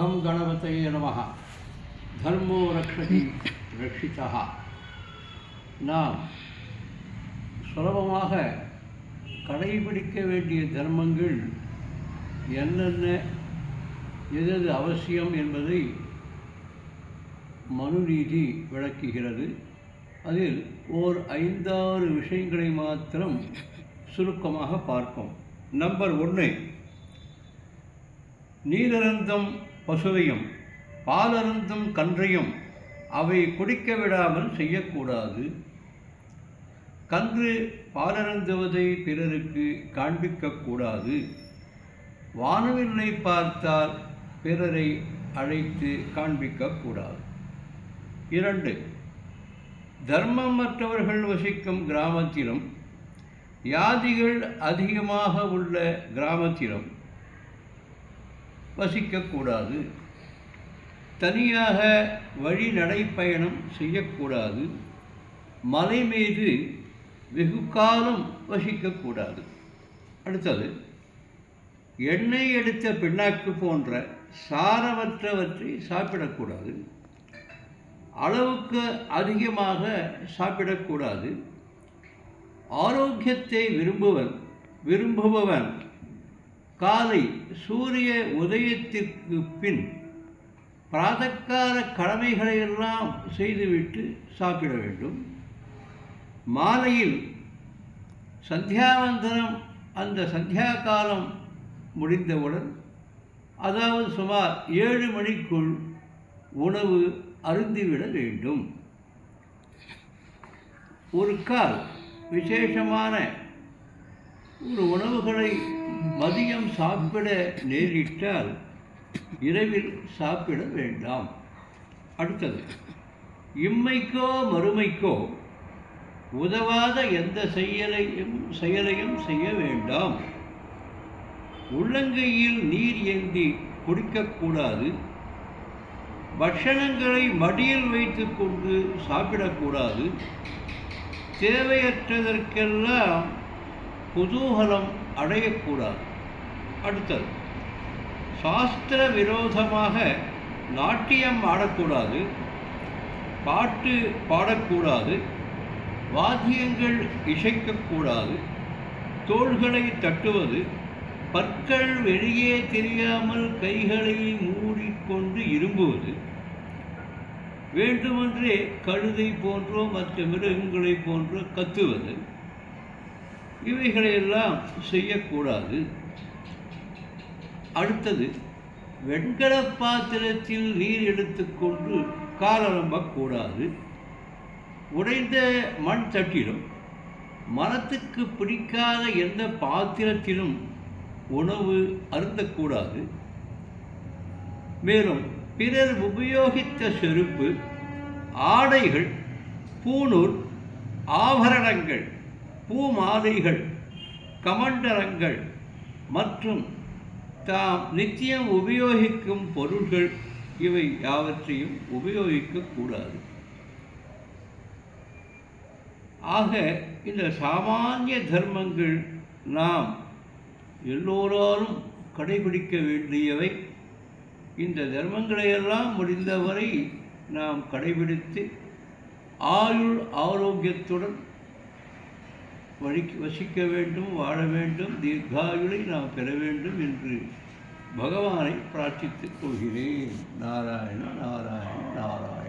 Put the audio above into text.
Come கணபத்தயே நம தர்மோ ரக்ஷதி ரட்சிதா நாம் சுலபமாக கடைபிடிக்க வேண்டிய தர்மங்கள் என்னென்ன எது அவசியம் என்பதை மனுநீதி விளக்குகிறது. அதில் ஓர் ஐந்தாறு விஷயங்களை மாத்திரம் சுருக்கமாக பார்ப்போம். நம்பர் ஒன்று நீரந்தம் பசுவையும் பாலருந்தும் கன்றையும் அவை குடிக்க விடாமல் செய்யக்கூடாது. கன்று பாலருந்துவதை பிறருக்கு காண்பிக்கக்கூடாது. வானவில்லை பார்த்தால் பிறரை அழைத்து காண்பிக்கக்கூடாது. இரண்டு தர்மமற்றவர்கள் வசிக்கும் கிராமத்திலும் யாதிகள் அதிகமாக உள்ள கிராமத்திலும் வசிக்கக்கூடாது தனியாக வழி நடைப்பயணம் செய்யக்கூடாது. மலை மீது வெகு காலம் வசிக்கக்கூடாது. அடுத்தது எண்ணெய் எடுத்த பின்னாக்கு போன்ற சாரமற்றவற்றை சாப்பிடக்கூடாது. அளவுக்கு அதிகமாக சாப்பிடக்கூடாது. ஆரோக்கியத்தை விரும்புவன் விரும்புபவன் காலை சூரிய உதயத்திற்கு பின் பிராதக்கால கடமைகளை எல்லாம் செய்துவிட்டு சாப்பிட வேண்டும். மாலையில் சந்தியாவந்தனம் அந்த சந்தியா காலம் முடிந்தவுடன் அதாவது சுமார் ஏழு மணிக்குள் உணவு அருந்திவிட வேண்டும். ஒரு கால் விசேஷமான ஒரு உணவுகளை மதியம் சாப்பிட நேரிட்டால் இரவில் சாப்பிட வேண்டாம். அடுத்தது இம்மைக்கோ மறுமைக்கோ உதவாத எந்த செயலையும் செயலையும் செய்ய வேண்டாம். உள்ளங்கையில் நீர் ஏந்தி குடிக்கக்கூடாது பட்சணங்களை மடியில் வைத்துக்கொண்டு சாப்பிடக்கூடாது தேவையற்றதற்கெல்லாம் குதூகலம் அடையக்கூடாது. அடுத்தது சாஸ்திர விரோதமாக நாட்டியம் ஆடக்கூடாது பாட்டு பாடக்கூடாது வாத்தியங்கள் இசைக்கக்கூடாது தோள்களை தட்டுவது பற்கள் வெளியே தெரியாமல் கைகளை மூடிக்கொண்டு இரும்புவது வேண்டுமென்றே கழுதை போன்றோ மற்ற மிருகங்களை போன்றோ கத்துவது இவைகளையெல்லாம் செய்யக்கூடாது. அடுத்தது வெண்கல பாத்திரத்தில் நீர் எடுத்துக்கொண்டு காலரம்பக்கூடாது. உடைந்த மண் தட்டிலும் மனத்துக்கு பிடிக்காத எந்த பாத்திரத்திலும் உணவு அருந்தக்கூடாது. மேலும் பிறர் உபயோகித்த செருப்பு ஆடைகள் பூணூல் ஆபரணங்கள் பூமாலைகள் கமண்டலங்கள் மற்றும் தாம் நித்தியம் உபயோகிக்கும் பொருள்கள். இவை யாவற்றையும் உபயோகிக்கக்கூடாது ஆக இந்த சாமானிய தர்மங்கள் நாம் எல்லோராலும் கடைபிடிக்க வேண்டியவை. இந்த தர்மங்களையெல்லாம் முடிந்தவரை நாம் கடைபிடித்து ஆயுள் ஆரோக்கியத்துடன் வழி வசிக்க வேண்டும் வாழ வேண்டும் தீர்காயுளை நாம் பெற வேண்டும் என்று பகவானை பிரார்த்தித்துக் கொள்கிறேன். நாராயண நாராயண நாராயண.